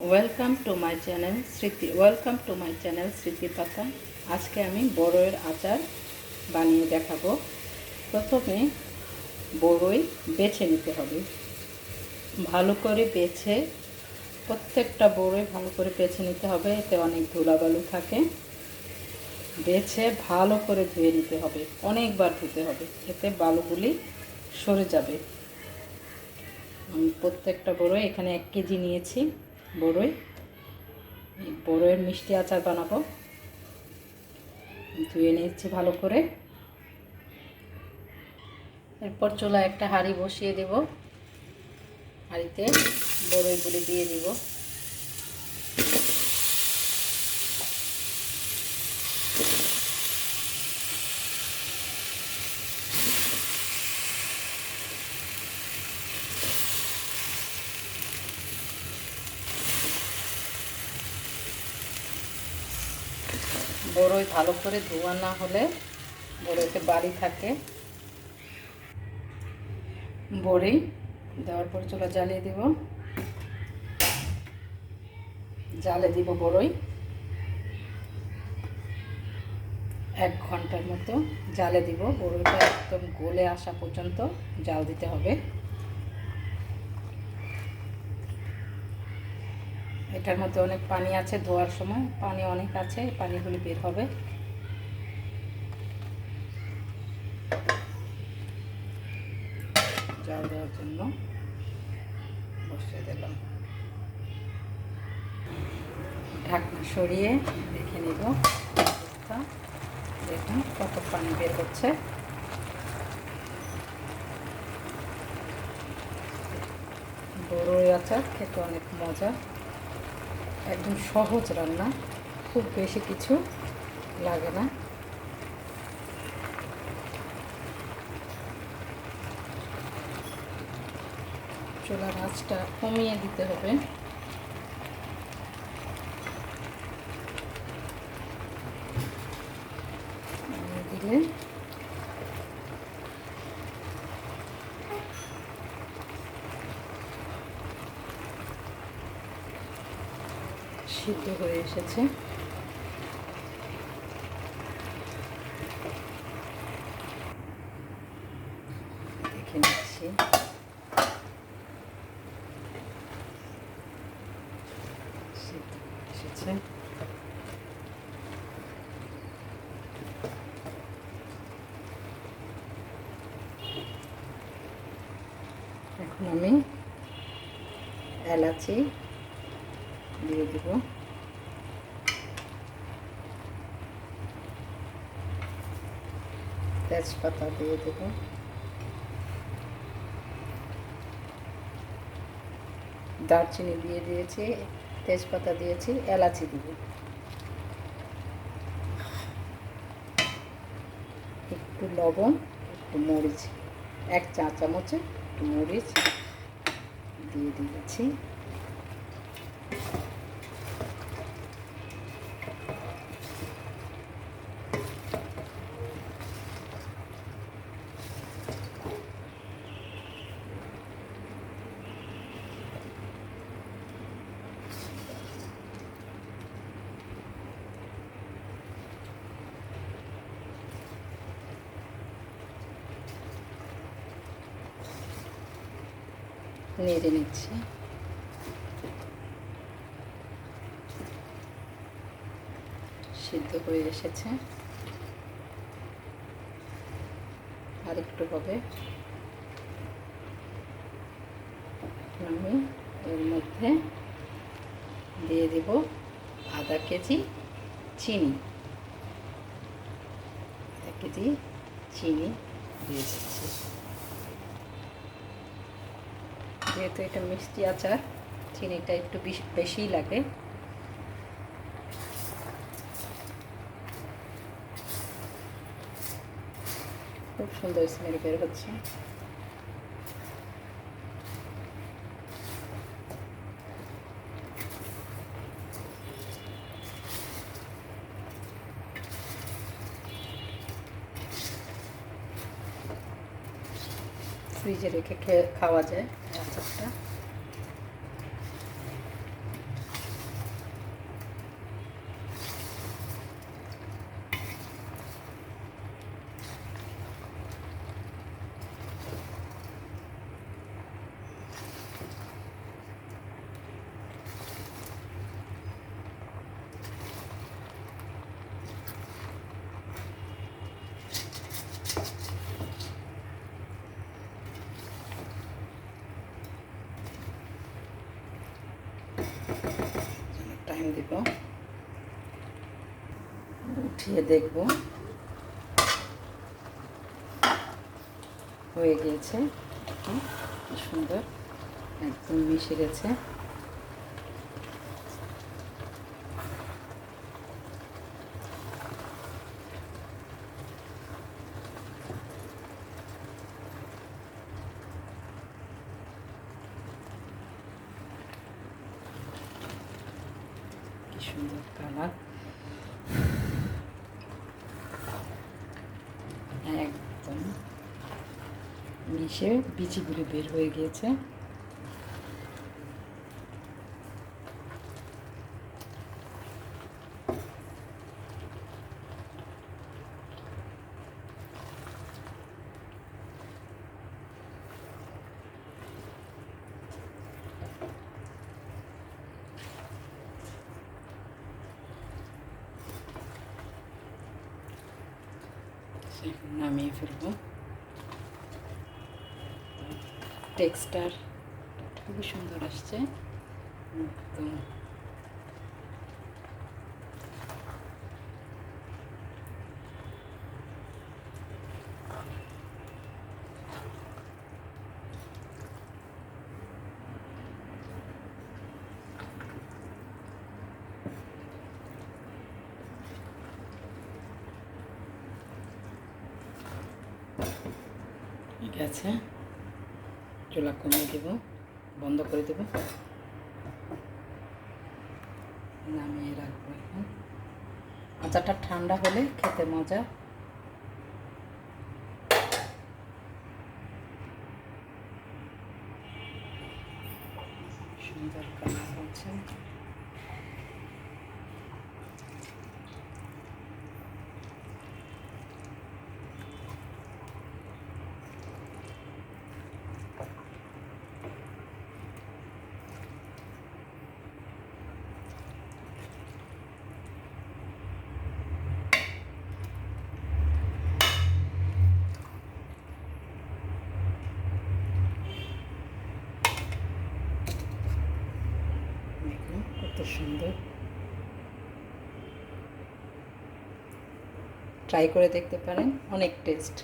Welcome to my channel Smriti welcome to my channel Smriti পাতা আজকে আমি বড়ইয়ের আচার বানিয়ে দেখাবো। প্রথমে বড়ই বেছে নিতে হবে। ভালো করে বেছে, প্রত্যেকটা বড়ই ভালো করে বেছে নিতে হবে। এতে অনেক ধুলাবালু থাকে। বেছে, ভালো করে ধুয়ে নিতে হবে। অনেকবার ধুতে হবে। এতে বালুগুলি সরে যাবে। আমি প্রত্যেকটা বড়ই এখানে এক কেজি নিয়েছি। বড়ই। এই মিষ্টি আচার বানাবো। ধুয়ে নিচ্ছি ভালো করে। এরপর চুলা একটা হাঁড়ি বসিয়ে দেব। হাঁড়িতে বড়ইগুলি দিয়ে দিব। বড়ই ভালো করে ধোয়া না হলে বড়ইতে বাড়ি থাকে। বড়ি দেওয়ার পর চুলা জ্বালিয়ে দিব। জালে দিব বড়ই। এক ঘণ্টার মতো জালে দিব। বড়ইটা একদম গলে আসা পর্যন্ত জাল দিতে হবে। এটার মধ্যে অনেক পানি আছে ধোয়ার সময়। পানি অনেক আছে, পানিগুলি বের হবে। জাল দেওয়ার জন্য বসিয়ে দিলাম। ঢাকনা সরিয়ে দেখে নিব। দেখুন কত পানি বের হচ্ছে। বড়ই আচার, খেতে অনেক মজা। একদম সহজ রান্না খুব বেশি কিছু লাগে না। চুলার আঁচটা কমিয়ে দিতে হবে। দিলে সিদ্ধ হয়ে এসেছে। দেখে নিচ্ছি। সিদ্ধ এসেছে। এখন আমি এলাচি দিয়ে দেব। তেজপাতা দিয়ে দেব। দারচিনি দিয়ে দিয়েছি, তেজপাতা দিয়েছি, এলাচি দিব। একটু লবণ, একটু মরিচ, এক চা চামচে একটু মরিচ দিয়ে দিয়েছি। নেড়ে নিচ্ছি। সিদ্ধ হয়ে এসেছে। আর একটু হবে। আমি এর মধ্যে দিয়ে দেব আধা কেজি চিনি। আধা কেজি চিনি দিয়ে দিচ্ছি। যেহেতু এটা মিষ্টি আচার, চিনিটা একটু বেশিই লাগে। খুব সুন্দর স্মেল বের হচ্ছে। ফ্রিজে রেখে খাওয়া যায় আচারটা পানি দিব। উঠিয়ে দেখব। হয়ে গিয়েছে। সুন্দর। একদম মিশে গেছে। কি সুন্দর কালার একদম মিশে বিচিগুলি বের হয়ে গিয়েছে নামিয়ে ফেলব। টেক্সটার খুবই সুন্দর আসছে। একদম আছে। চুলা কমিয়ে দেব বন্ধ করে দেব। নামিয়ে রাখব আচারটা ঠান্ডা হলে খেতে মজা সুন্দর কালার হচ্ছে দেখুন কত সুন্দর ট্রাই করে দেখতে পারেন অনেক টেস্ট